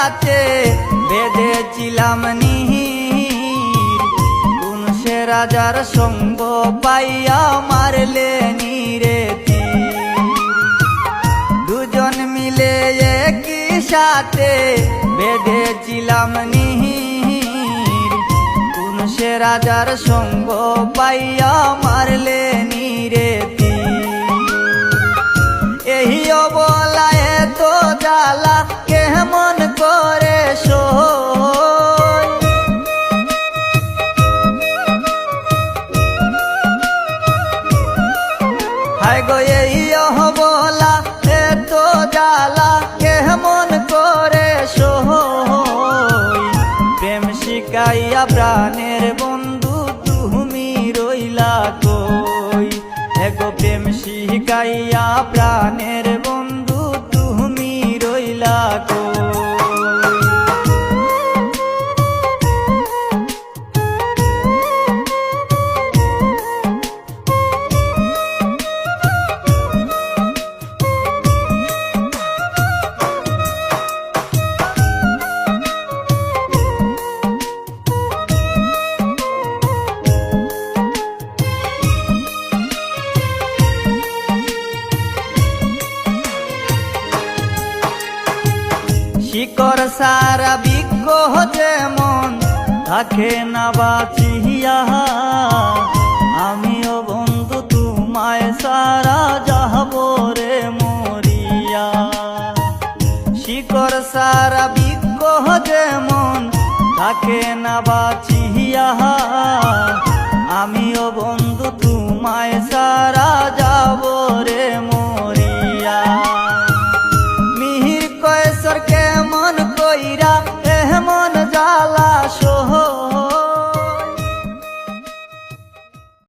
সাথে বেঁধেছিলাম নিহির কোন সে রাজার সঙ্গ পাইয়া মারলে নিরে দুজন মিলে একই সাথে বেঁধেছিলাম নিহির কোন সে রাজার সঙ্গ পাইয়া মারলে নিরে জ্বালা কেমন করে হায় গো, এই অবলা এত জ্বালা কেমন করে প্রেম শিকাইয়া প্রাণের বন্ধু তুমি রইলা কই? এগো প্রেম শিকাইয়া প্রাণের রইলা শিকড় সারা বিজ্ঞ যেমন থাকে না বাঁচিয়া আমিও বন্ধু, তোমায় সারা যাহব রে মরিয়া। শিকড় সারা বিজ্ঞ যেমন থাকে না বাঁচিয়া